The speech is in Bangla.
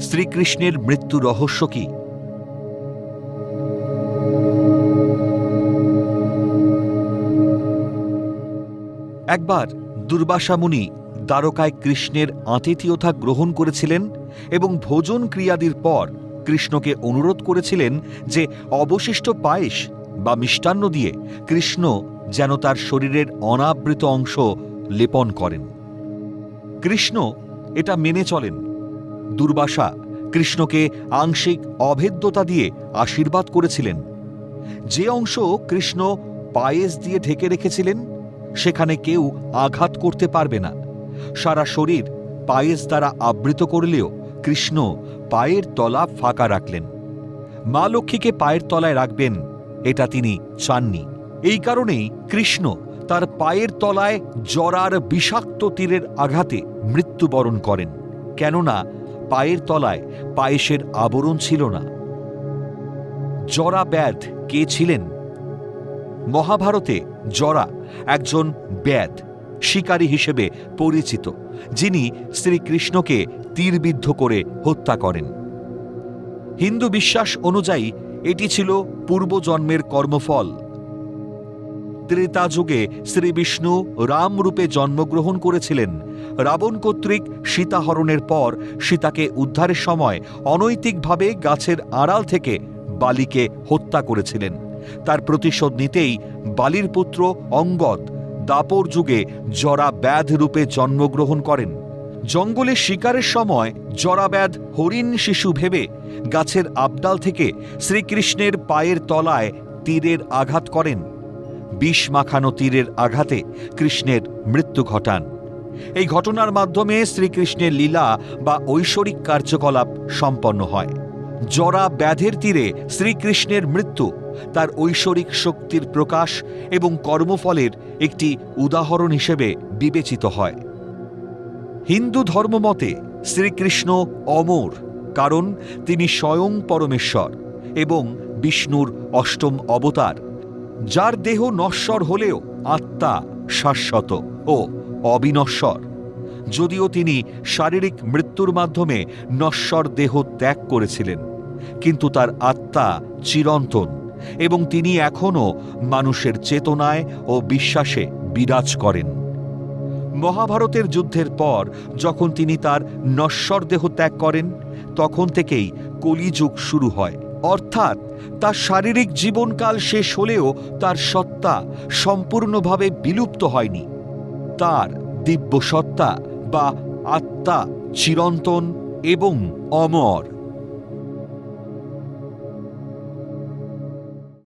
শ্রীকৃষ্ণের মৃত্যু রহস্য কি? একবার দুর্বাসা মুনি দ্বারকায় কৃষ্ণের আতিথিয়তা গ্রহণ করেছিলেন এবং ভোজন ক্রিয়াদির পর কৃষ্ণকে অনুরোধ করেছিলেন যে অবশিষ্ট পায়েস বা মিষ্টান্ন দিয়ে কৃষ্ণ যেন তার শরীরের অনাবৃত অংশ লেপন করেন। কৃষ্ণ এটা মেনে চলেন দুর্বাসা কৃষ্ণকে আংশিক অভেদ্যতা দিয়ে আশীর্বাদ করেছিলেন। যে অংশ কৃষ্ণ পায়েস দিয়ে ঢেকে রেখেছিলেন, সেখানে কেউ আঘাত করতে পারবে না। সারা শরীর পায়েস দ্বারা আবৃত করলেও কৃষ্ণ পায়ের তলা ফাঁকা রাখলেন। মা লক্ষ্মীকে পায়ের তলায় রাখবেন, এটা তিনি চাননি। এই কারণেই কৃষ্ণ তার পায়ের তলায় জরার বিষাক্ত তীরের আঘাতে মৃত্যুবরণ করেন। কেননা পায়ের তলায় পায়েসের আবরণ ছিল না। জরা ব্যাধ কে ছিলেন? মহাভারতে জরা একজন ব্যাদ শিকারী হিসেবে পরিচিত, যিনি শ্রীকৃষ্ণকে তীরবিদ্ধ করে হত্যা করেন। হিন্দু বিশ্বাস অনুযায়ী এটি ছিল পূর্বজন্মের কর্মফল। ত্রেতা যুগে শ্রীবিষ্ণু রামরূপে জন্মগ্রহণ করেছিলেন। রাবণ কর্তৃক সীতাহরণের পর সীতাকে উদ্ধারের সময় অনৈতিকভাবে গাছের আড়াল থেকে বালিকে হত্যা করেছিলেন। তার প্রতিশোধ নিতেই বালির পুত্র অঙ্গদ দাপর যুগে জরা ব্যাধ রূপে জন্মগ্রহণ করেন। জঙ্গলে শিকারের সময় জরাব্যাধ হরিণ শিশু ভেবে গাছের আবডাল থেকে শ্রীকৃষ্ণের পায়ের তলায় তীরের আঘাত করেন। বিষ মাখানো তীরের আঘাতে কৃষ্ণের মৃত্যু ঘটান। এই ঘটনার মাধ্যমে শ্রীকৃষ্ণের লীলা বা ঐশ্বরিক কার্যকলাপ সম্পন্ন হয়। জরা ব্যাধের তীরে শ্রীকৃষ্ণের মৃত্যু, তার ঐশ্বরিক শক্তির প্রকাশ এবং কর্মফলের একটি উদাহরণ হিসেবে বিবেচিত হয়। হিন্দু ধর্মমতে শ্রীকৃষ্ণ অমর, কারণ তিনি স্বয়ং পরমেশ্বর এবং বিষ্ণুর অষ্টম অবতার। যার দেহ নশ্বর হলেও আত্মা শাশ্বত ও অবিনশ্বর। যদিও তিনি শারীরিক মৃত্যুর মাধ্যমে নশ্বর দেহ ত্যাগ করেছিলেন, কিন্তু তার আত্মা চিরন্তন এবং তিনি এখনও মানুষের চেতনায় ও বিশ্বাসে বিরাজ করেন। মহাভারতের যুদ্ধের পর যখন তিনি তার নশ্বর দেহ ত্যাগ করেন, তখন থেকেই কলিযুগ শুরু হয়। অর্থাৎ তার শারীরিক জীবনকাল শেষ হলেও তার সত্তা সম্পূর্ণভাবে বিলুপ্ত হয়নি। তার দিব্য সত্তা বা আত্মা চিরন্তন এবং অমর।